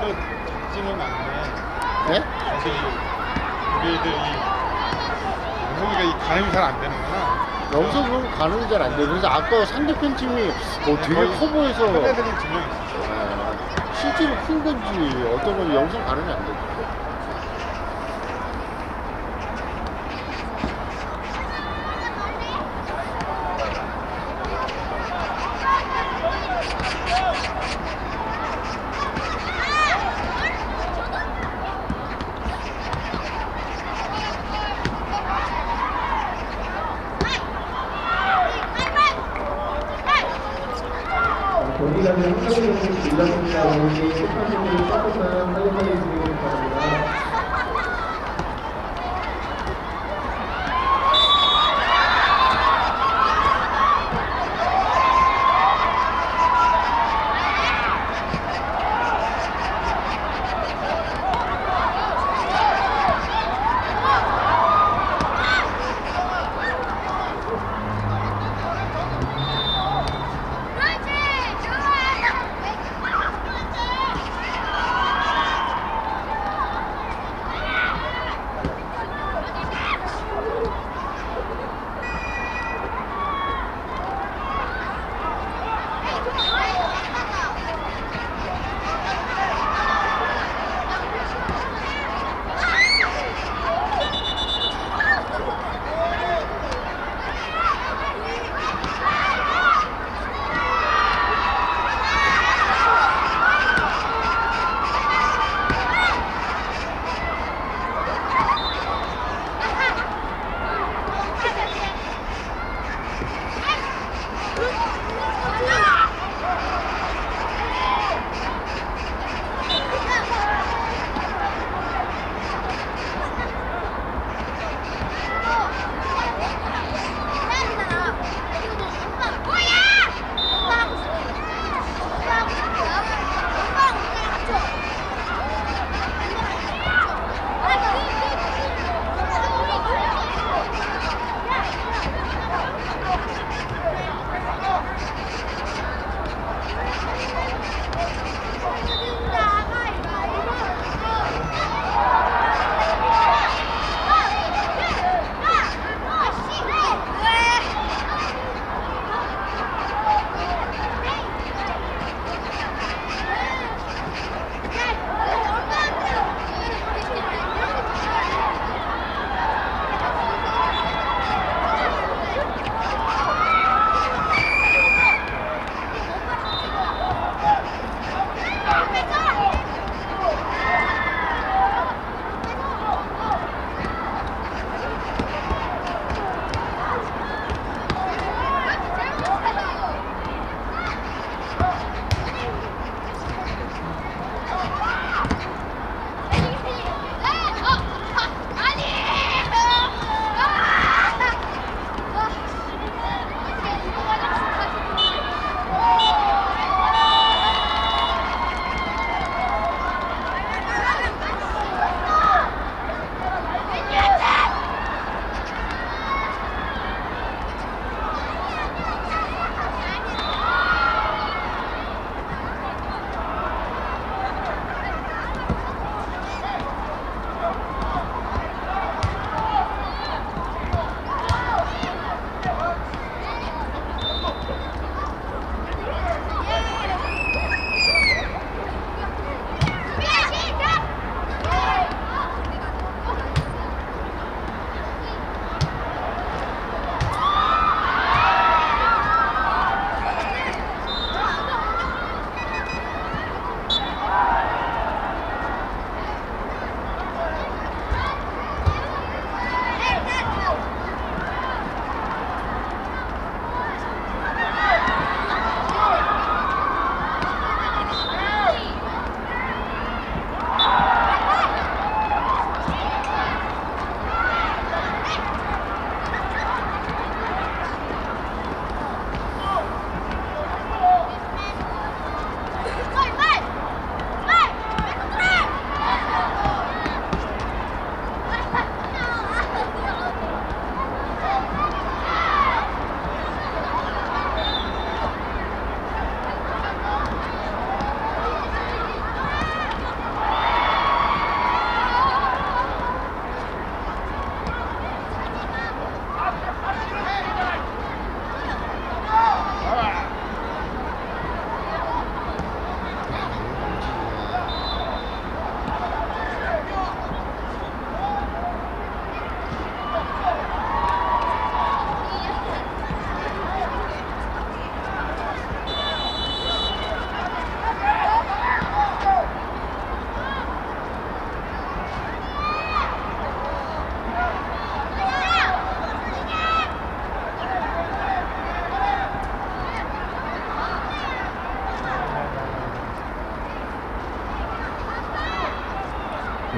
또 찌는 않네. 네? 사실 우리들 이 영석이가 이 가늠이 잘 안 되는구나. 영석은 가능이 잘 안 돼. 그래서 아까 상대편 팀이 어, 되게 커 보여서 애들이 두명 있어. 아, 실제로 큰 건지 어떤 건 영상 가늠이 안 돼.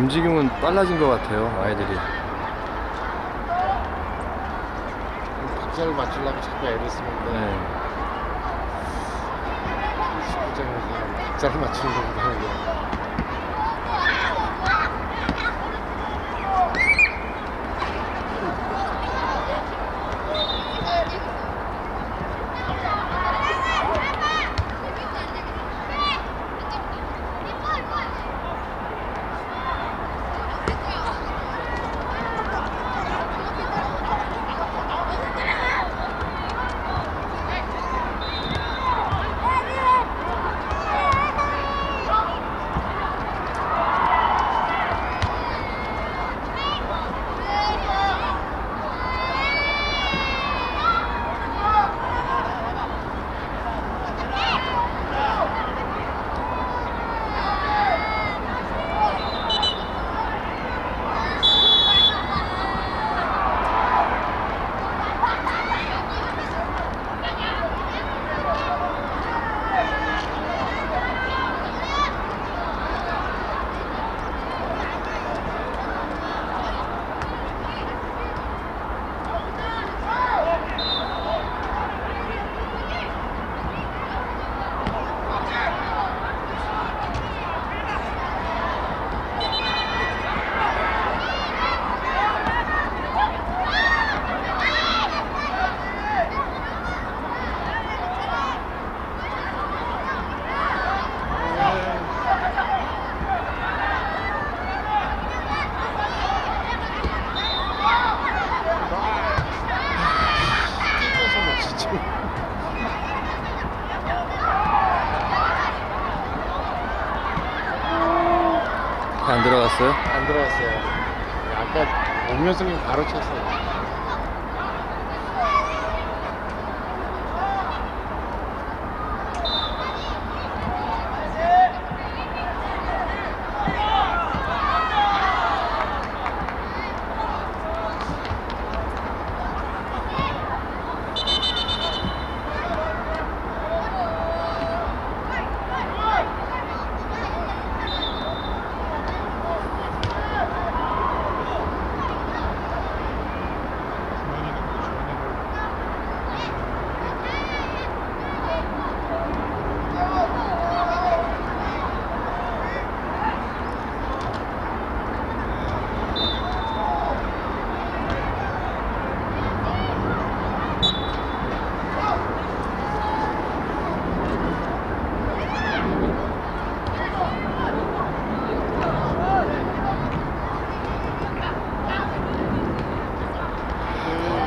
움직임은 빨라진 것 같아요 아이들이 박자를 맞추려고 자꾸 애를 쓰는데 네. 축구장에서 박자를 맞추는 것보다 그 안 들어갔어요? 안 들어갔어요. 아까 오면성이 바로 쳤어요.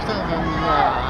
이상합니다.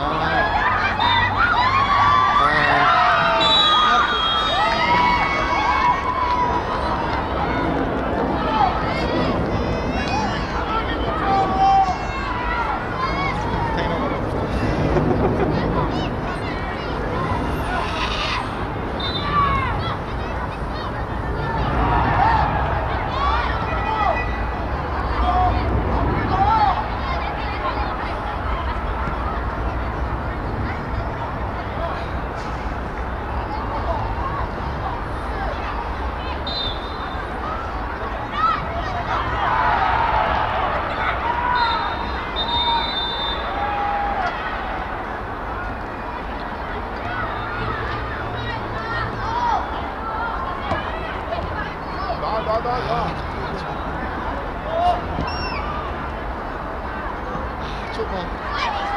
좁아. 어디다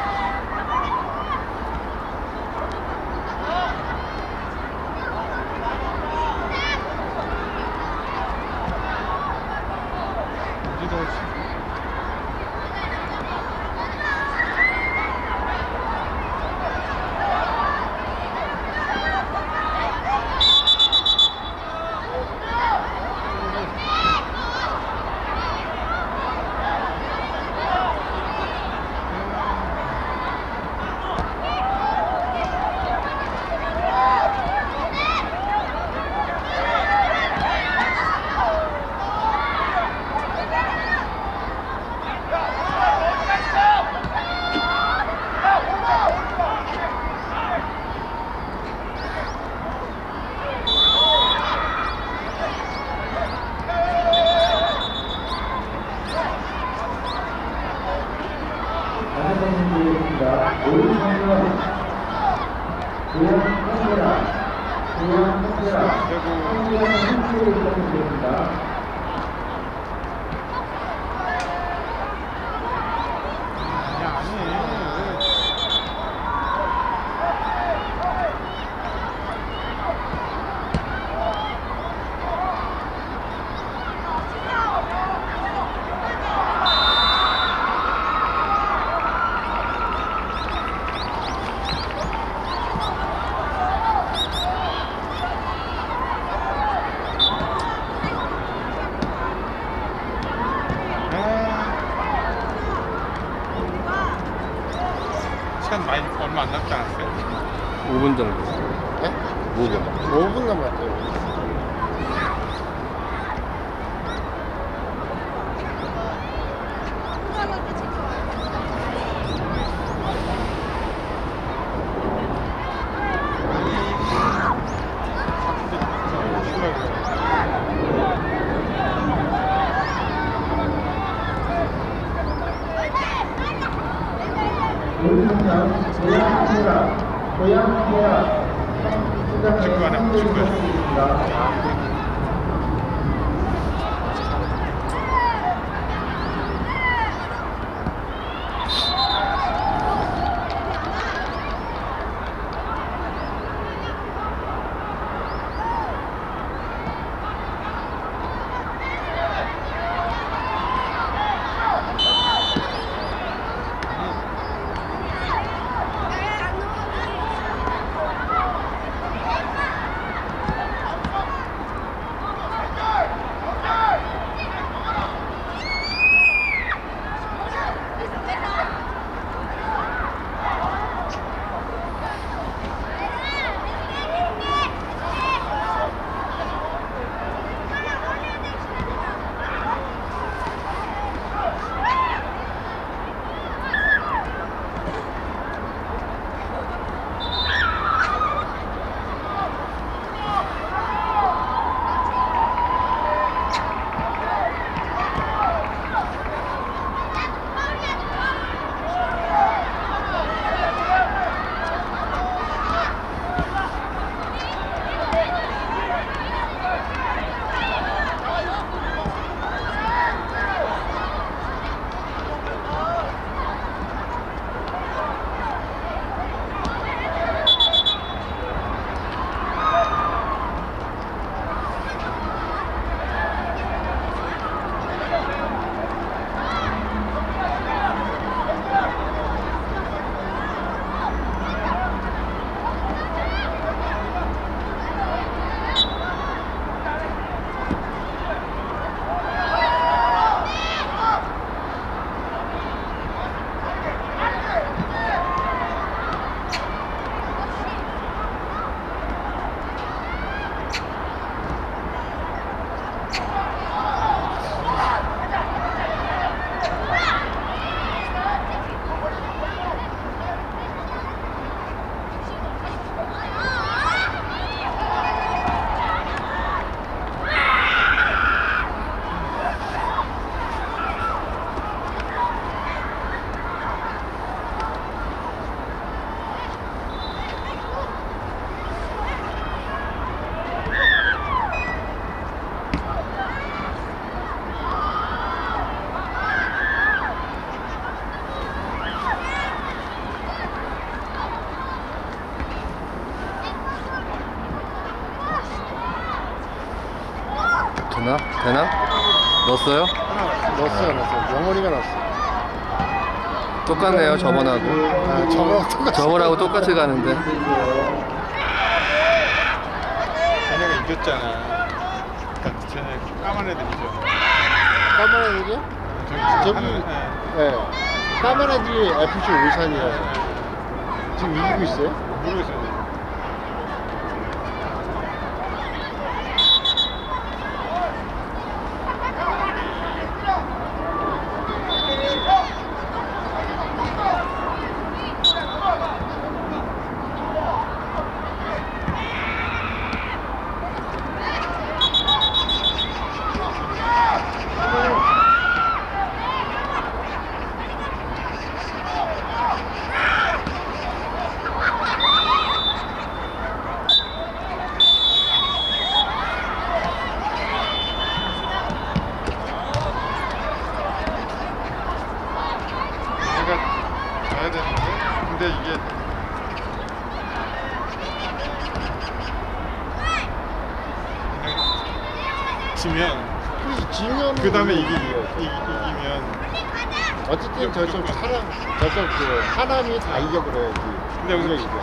되나? 되나? 넣었어요? 넣었어요, 넣었어요. 영원이가 넣었어. 똑같네요, 저번하고. 아, 저거랑 똑같이. 저번하고 똑같이 가는데. 쟤네가 이겼잖아. 그러니까 쟤네 까만 애들이죠. 까만 애들이? 저기 저기, 하늘, 예. 예. 까만 애들이 FC 울산이에요. 예, 지금 이기고 있어요? 예. 모르겠어요. 아 이겨 그래야지. 근데 오늘 이겨